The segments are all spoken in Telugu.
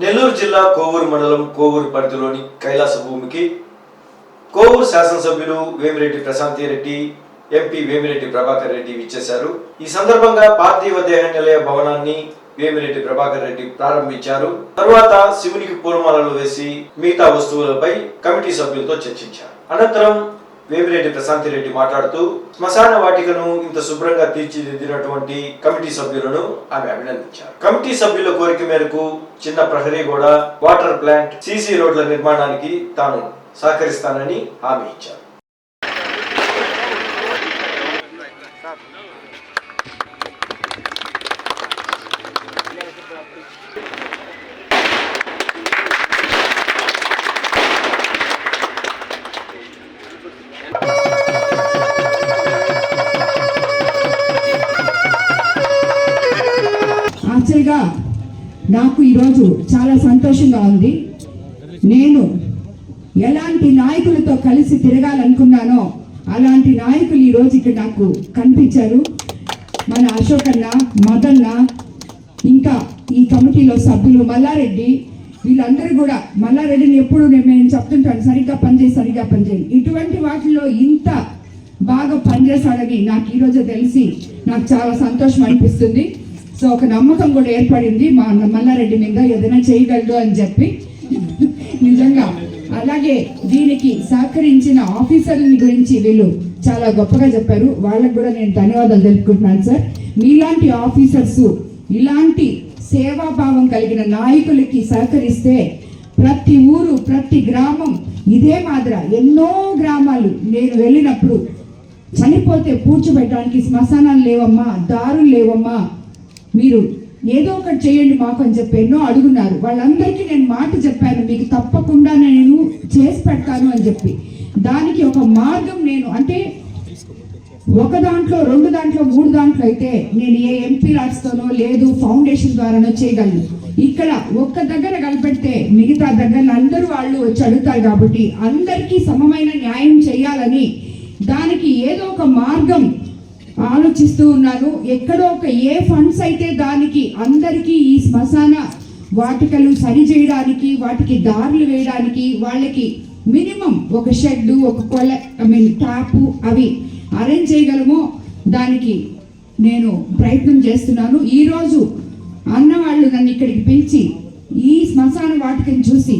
నెల్లూరు జిల్లా కోవూరు మండలం కోవూరు పరిధిలోని కైలాస భూమికి కోవూరు శాసనసభ్యులు వేమిరెడ్డి ప్రశాంతి రెడ్డి ఎంపీ వేమిరెడ్డి ప్రభాకర్ రెడ్డి విచ్చేశారు. ఈ సందర్భంగా పార్థివ దేహ నిలయ భవనాన్ని వేమిరెడ్డి ప్రభాకర్ రెడ్డి ప్రారంభించారు. తరువాత శివునికి పూలమాలలు వేసి మిగతా వస్తువులపై కమిటీ సభ్యులతో చర్చించారు. అనంతరం వేమిరెడ్డి ప్రశాంతిరెడ్డి మాట్లాడుతూ శ్మశాన వాటికను ఇంత శుభ్రంగా తీర్చిదిద్దినటువంటి కమిటీ సభ్యులను ఆమె అభినందించారు. కమిటీ సభ్యుల కోరిక మేరకు చిన్న ప్రహరీ గోడ వాటర్ ప్లాంట్ సీసీ రోడ్ల నిర్మాణానికి తాను సహకరిస్తానని హామీ ఇచ్చారు. తప్పనిసరిగా నాకు ఈరోజు చాలా సంతోషంగా ఉంది. నేను ఎలాంటి నాయకులతో కలిసి తిరగాలనుకున్నానో అలాంటి నాయకులు ఈరోజు ఇక్కడ నాకు కనిపించారు. మన అశోక్ అన్న మదన్న ఇంకా ఈ కమిటీలో సభ్యులు మల్లారెడ్డి వీళ్ళందరూ కూడా మల్లారెడ్డిని ఎప్పుడు నేను నేను చెప్తుంటాను సరిగ్గా పనిచేయి సరిగ్గా పనిచేయి. ఇటువంటి వాటిలో ఇంత బాగా పనిచేశాడని నాకు ఈరోజు తెలిసి నాకు చాలా సంతోషం అనిపిస్తుంది. సో ఒక నమ్మకం కూడా ఏర్పడింది మా మల్లారెడ్డి మీద ఏదైనా చేయగలడు అని చెప్పి. నిజంగా. అలాగే దీనికి సహకరించిన ఆఫీసర్ల గురించి వీళ్ళు చాలా గొప్పగా చెప్పారు. వాళ్ళకు కూడా నేను ధన్యవాదాలు తెలుపుకుంటున్నాను సార్. మీలాంటి ఆఫీసర్స్ ఇలాంటి సేవాభావం కలిగిన నాయకులకి సహకరిస్తే ప్రతి ఊరు ప్రతి గ్రామం ఇదే మాదిర ఎన్నో గ్రామాలు నేను వెళ్ళినప్పుడు చనిపోతే పూడ్చిపెట్టడానికి శ్మశానాలు లేవమ్మా దారులు లేవమ్మా మీరు ఏదో ఒకటి చేయండి మాకు అని చెప్పి ఎన్నో అడుగున్నారు. వాళ్ళందరికీ నేను మాట చెప్పాను మీకు తప్పకుండా నేను చేసి పెడతాను అని చెప్పి. దానికి ఒక మార్గం నేను అంటే ఒక దాంట్లో రెండు దాంట్లో మూడు దాంట్లో అయితే నేను ఏ ఎంపీ రాస్తోనో లేదు ఫౌండేషన్ ద్వారానో చేయగలను. ఇక్కడ ఒక్క దగ్గర కలిపెడితే మిగతా దగ్గర అందరూ వాళ్ళు వచ్చి అడుగుతారు కాబట్టి అందరికీ సమమైన న్యాయం చేయాలని దానికి ఏదో ఒక మార్గం ఆలోచిస్తూ ఉన్నాను ఎక్కడో ఒక ఏ ఫండ్స్ అయితే దానికి అందరికీ ఈ శ్మశాన వాటికలు సరి చేయడానికి వాటికి దారులు వేయడానికి వాళ్ళకి మినిమం ఒక షెడ్ ఒక కొల ఐ మీన్ ట్యాపు అవి అరేంజ్ చేయగలమో దానికి నేను ప్రయత్నం చేస్తున్నాను. ఈరోజు అన్నవాళ్ళు నన్ను ఇక్కడికి పిలిచి ఈ శ్మశాన వాటికని చూసి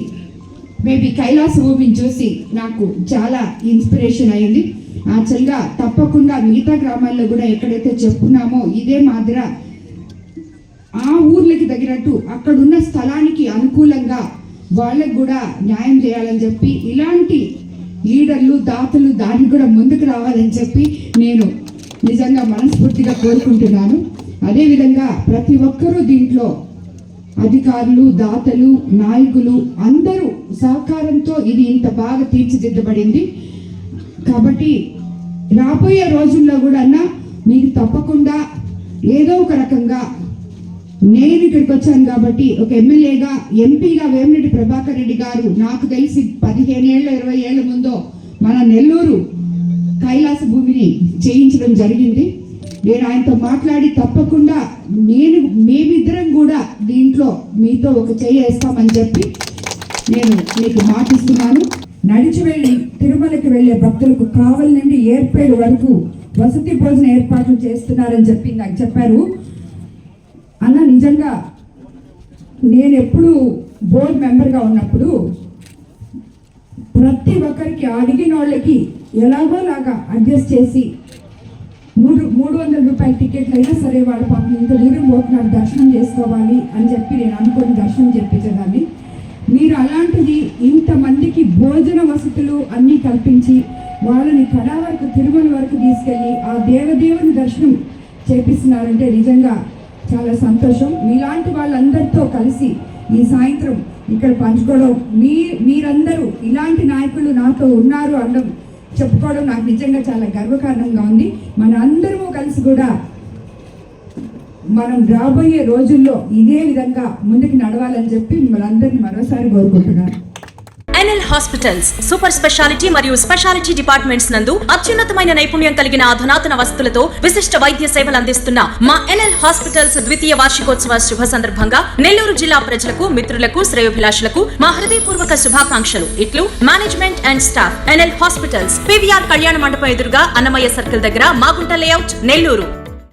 మేబీ కైలాస భూమిని చూసి నాకు చాలా ఇన్స్పిరేషన్ అయింది యాక్చువల్గా తప్పకుండా మిగతా గ్రామాల్లో కూడా ఎక్కడైతే చెప్పున్నామో ఇదే మాదిర ఆ ఊర్లకి తగినట్టు అక్కడున్న స్థలానికి అనుకూలంగా వాళ్ళకు కూడా న్యాయం చేయాలని చెప్పి ఇలాంటి లీడర్లు దాతలు దానికి కూడా ముందుకు రావాలని చెప్పి నేను నిజంగా మనస్ఫూర్తిగా కోరుకుంటున్నాను. అదేవిధంగా ప్రతి ఒక్కరూ దీంట్లో అధికారులు దాతలు నాయకులు అందరూ సహకారంతో ఇది ఇంత బాగా తీర్చిదిద్దబడింది. కాబట్టి రాబోయే రోజుల్లో కూడా అన్న మీకు తప్పకుండా ఏదో ఒక రకంగా నేను ఇక్కడికి వచ్చాను కాబట్టి ఒక ఎమ్మెల్యేగా ఎంపీగా వేమిరెడ్డి ప్రభాకర్ రెడ్డి గారు నాకు తెలిసి పదిహేను ఏళ్ళ ఇరవై ఏళ్ళ ముందో మన నెల్లూరు కైలాస భూమిని చేయించడం జరిగింది. నేను ఆయనతో మాట్లాడి తప్పకుండా నేను మేమిద్దరం కూడా దీంట్లో మీతో ఒక చేయి వేస్తామని చెప్పి నేను మీకు మాటిస్తున్నాను. నడిచి వెళ్ళి తిరుమలకి వెళ్ళే భక్తులకు కావలి నుండి ఏర్పేడు వరకు వసతి భోజన ఏర్పాట్లు చేస్తున్నారని చెప్పి నాకు చెప్పారు. అన్న నిజంగా నేను ఎప్పుడు బోర్డు మెంబర్గా ఉన్నప్పుడు ప్రతి ఒక్కరికి అడిగిన వాళ్ళకి ఎలాగోలాగా అడ్జస్ట్ చేసి మూడు మూడు వందల రూపాయల టికెట్లు అయినా సరే వాళ్ళ పాపం ఇంత దూరం పోతున్నారు దర్శనం చేసుకోవాలి అని చెప్పి నేను అనుకుని దర్శనం చెప్పించేదాన్ని మీరు అలాంటిది ఇంతమందికి భోజన వసతులు అన్నీ కల్పించి వాళ్ళని కడా వరకు తిరుమల వరకు తీసుకెళ్ళి ఆ దేవదేవుని దర్శనం చేపిస్తున్నారంటే నిజంగా చాలా సంతోషం. మీలాంటి వాళ్ళందరితో కలిసి ఈ సాయంత్రం ఇక్కడ పంచుకోవడం మీ మీరందరూ ఇలాంటి నాయకులు నాతో ఉన్నారు అనడం చెప్పుకోవడం నాకు నిజంగా చాలా గర్వకారణంగా ఉంది. మన అందరము కలిసి కూడా మనం రాబోయే రోజుల్లో ఇదే విధంగా ముందుకు నడవాలని చెప్పి మిమ్మల్ని అందరినీ మరోసారి కోరుకుంటున్నాను. ఎన్ఎల్ హాస్పిటల్స్ సూపర్ స్పెషాలిటీ మరియు స్పెషాలిటీ డిపార్ట్మెంట్స్ నందు అత్యున్నతమైన నైపుణ్యం కలిగిన అధునాతన వస్తువులతో విశిష్ట వైద్య సేవలు అందిస్తున్న మా ఎన్ఎల్ హాస్పిటల్స్ ద్వితీయ వార్షికోత్సవ శుభ సందర్భంగా నెల్లూరు జిల్లా ప్రజలకు మిత్రులకు శ్రేయోభిలాషులకు మా హృదయపూర్వక శుభాకాంక్షలు. ఇట్లు management and staff NL hospitals PVR కళ్యాణ మండపం ఎదురుగా అన్నమయ్య సర్కిల్ దగ్గర మాగుంట లేఅవుట్ నెల్లూరు.